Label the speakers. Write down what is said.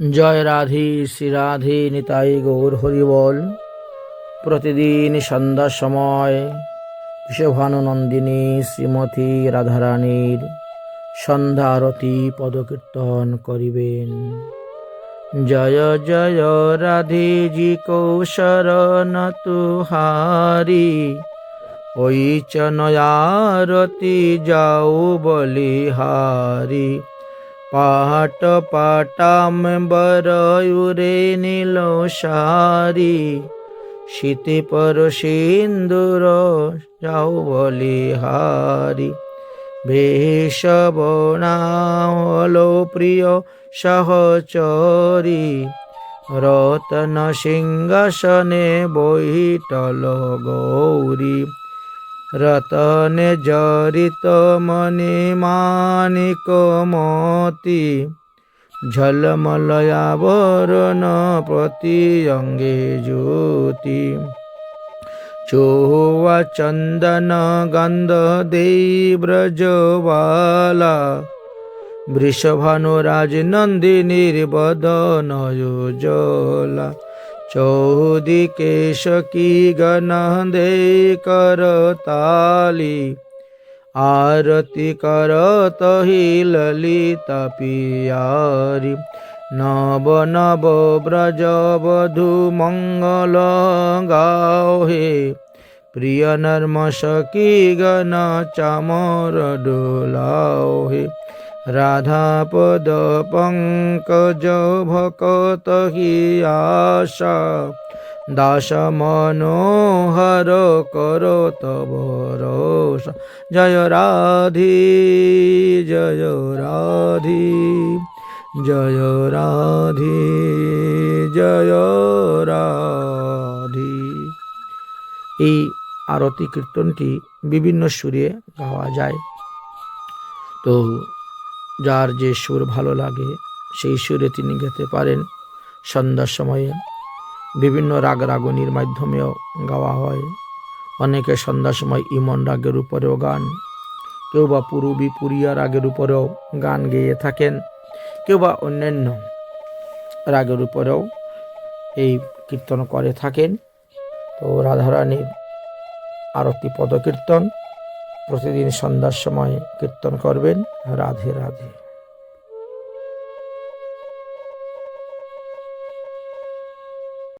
Speaker 1: জয় রাধি, শ্রী রাধে, নিতাই গৌর হরিবল। প্রতিদিন সন্ধ্যার সময় বিশ্বভানুনন্দিনী শ্রীমতী রাধারানীর সন্ধ্যা আরতি পদকীর্তন করিবেন। জয় জয় রাধে জি কৌশরণ তুহারি ওই চনয়ারতি যাও বলিহারি। পাট পাটাম বরয়ুরে নীল সারি। শীতে পর সিন্দুর যাও বলিহারি বেশ বনালো প্রিয় সহচরী। রতন সিংহাসনে বৈঠল গৌরী। রতনে জরিত মণি মানিক মতি ঝলমলয়াবরণ প্রতি অঙ্গে জ্যোতি। চৌয়া চন্দন গন্ধ দেই ব্রজবালা বৃষভানু রাজনন্দিনীর বদন জলা চৌদিকে সখী গণ দে কর তালি আরতি কর তহি ললিতা পিয়ারি নব নব ব্রজ বধু মঙ্গল গাও হে প্রিয় নর্ম সখী গণ চামর ডোলাও হে রাধা পদ পঙ্কজ ভকত হি আশা দাস মনোহর কর তব রস জয় রাধি জয় রাধি জয় রাধি জয় রাধি এই আরতি কীর্তনটি বিভিন্ন সুরে গাওয়া যায়। তো যার যে সুর ভালো লাগে, সেই সুরে তিনি গেতে পারেন। সন্ধ্যার সময়ে বিভিন্ন রাগ রাগনির মাধ্যমেও গাওয়া হয়। অনেকে সন্ধ্যার সময় ইমন রাগের উপরেও গান। কেউ বা পুরুবি পুরিয়া রাগের উপরেও গান গেয়ে থাকেন। কেউ বা অন্যান্য রাগের উপরেও এই কীর্তন করে থাকেন। তো রাধারানীর আরতি পদকীর্তন প্রতিদিন সন্ধ্যার সময় কীর্তন করবেন। রাধে রাধে।